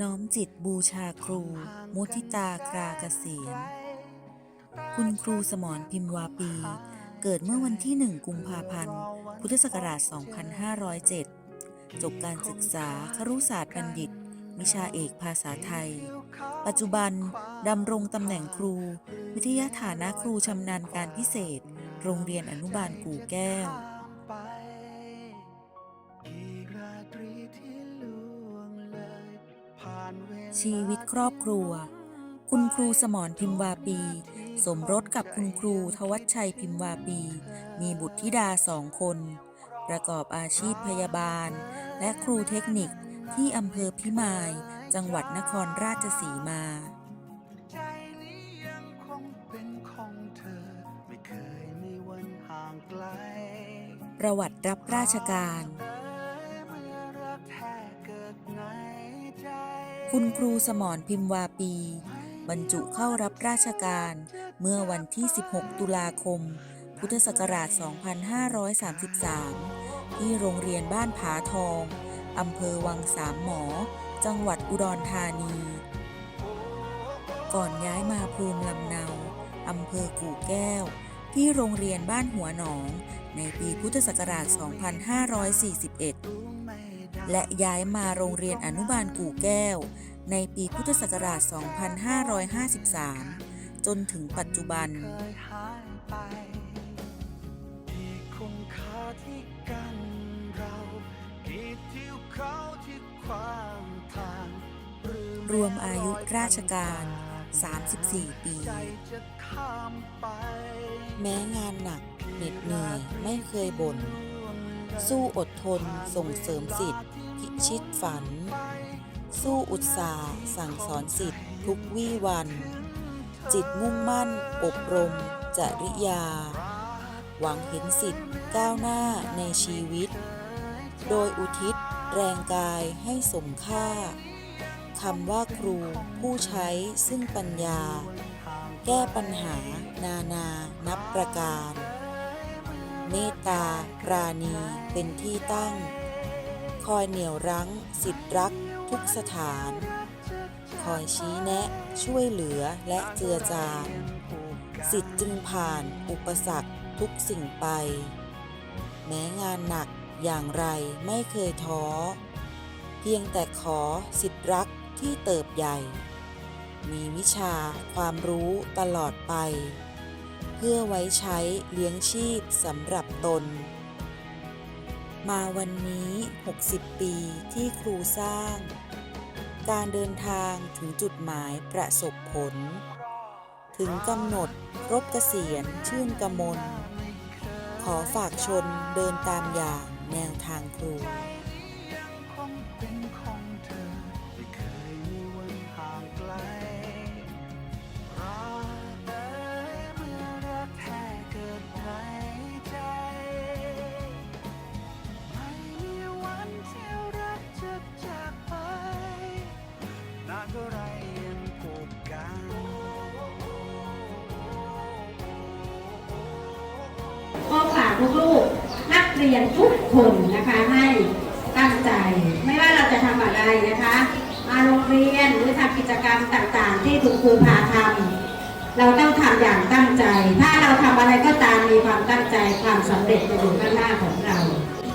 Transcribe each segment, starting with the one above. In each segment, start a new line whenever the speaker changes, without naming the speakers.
น้
อมจิตบูชาครู มุทิตาคราเกษียณคุณครูสมรพิมพ์วาปี เกิดเมื่อวันที่ 1 กุมภาพันธ์ พุทธศักราช 2507 จบการศึกษาครุศาสตร์บัณฑิต วิชาเอกภาษาไทย ปัจจุบันดำรงตำแหน่งครู วิทยาฐานะครูชำนาญการพิเศษ โรงเรียนอนุบาลกู่แก้ว ชีวิตครอบครัว คุณครูสมรพิมพ์วาปี สมรสกับคุณครูทวัชชัยพิมพ์วาปี มีบุตรธิดาสองคน ประกอบอาชีพพยาบาล และครูเทคนิคที่อำเภอพิมาย จังหวัดนครราชสีมา
ใจนี้ยังคงเป็นของเธอไม่เคยมีวันห่างไกล
ประวัติรับราชการ คุณครูสมรพิมพ์วาปี บรรจุเข้ารับราชการเมื่อวันที่ 16 ตุลาคม พุทธศักราช 2533 ที่โรงเรียนบ้านผาทอง อำเภอวังสามหมอ จังหวัดอุดรธานี ก่อนย้ายมาภูมิลำเนา อำเภอกู่แก้ว ที่โรงเรียนบ้านหัวหนอง ในปีพุทธศักราช 2541 และย้ายมาโรงเรียนอนุบาลกู่แก้ว ในปีพุทธศักราช 2553 จนถึงปัจจุบัน
รวมอา
ยุราชการ 34 ปี แม้งานหนักเหน็ดเหนื่อยไม่เคยบ่น สู้อดทนส่งเสริมสิทธิ์พิชิตฝัน สู้อุตสาห์สั่งสอนสิทธิ์ทุกวี่วัน จิตมุ่งมั่น อบรม จริยา หวังเห็นสิทธิ์ก้าวหน้าในชีวิต โดยอุทิศแรงกายให้สมค่าคำว่าครูผู้ใช้ซึ่งปัญญา แก้ปัญหานานานับประการ เมตตาปราณีเป็นที่ตั้ง คอยเหนี่ยวรั้งสิทธิรักทุกสถาน คอยชี้แนะช่วยเหลือและเจือจานสิทธิ์จึงผ่านอุปสรรคทุกสิ่งไป แม้งานหนักอย่างไรไม่เคยท้อ เพียงแต่ขอสิทธิรักที่เติบใหญ่ มีวิชาความรู้ตลอดไป เพื่อไว้ใช้เลี้ยงชีพสำหรับตน มาวันนี้ 60 ปีที่ครูสร้าง การเดินทางถึงจุดหมายประสบผล ถึงกำหนดรบเกษียณชื่นกมล ขอฝากชนเดินตามอย่างแนวทางครู
เกิดใจ ไม่มีวันที่รักจะจากไป นานเท่าไรยังผูกกัน
ก็ฝากลูกๆนักเรียนทุกคนนะคะให้ตั้งใจ ไม่ว่าเราจะทำอะไรนะคะ มาโรงเรียนหรือทำกิจกรรมต่างๆ ที่คุณครูพาทำเราต้องทำอย่างตั้งใจ ถ้าเราทำอะไรก็ตา มีความตั้งใจความสำเร็จจะอยู่ข้างหน้าของเรา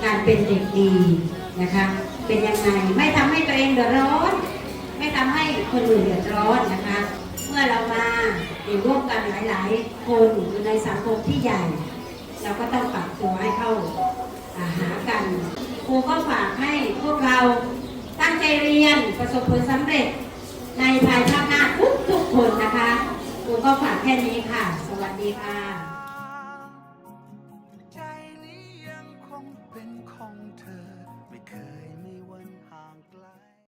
การเป็นเด็กดีนะคะ เป็นยังไงไม่ทำให้ตัวเองเดือดร้อน ไม่ทำให้คนอื่นเดือดร้อนนะคะ เมื่อเรามาอยู่ร่วมกันหลาย ๆ คนอยู่ในสังคมที่ใหญ่ เราก็ต้องปรับตัวให้เข้าาหากันครูก็ฝากให้พวกเราตั้งใจเรียนประสบผลสำเร็จในภายภาคหน้าทุกทุกคนนะคะครูก็ฝากแค่นี้ค่ะ สวัสดีค่ะ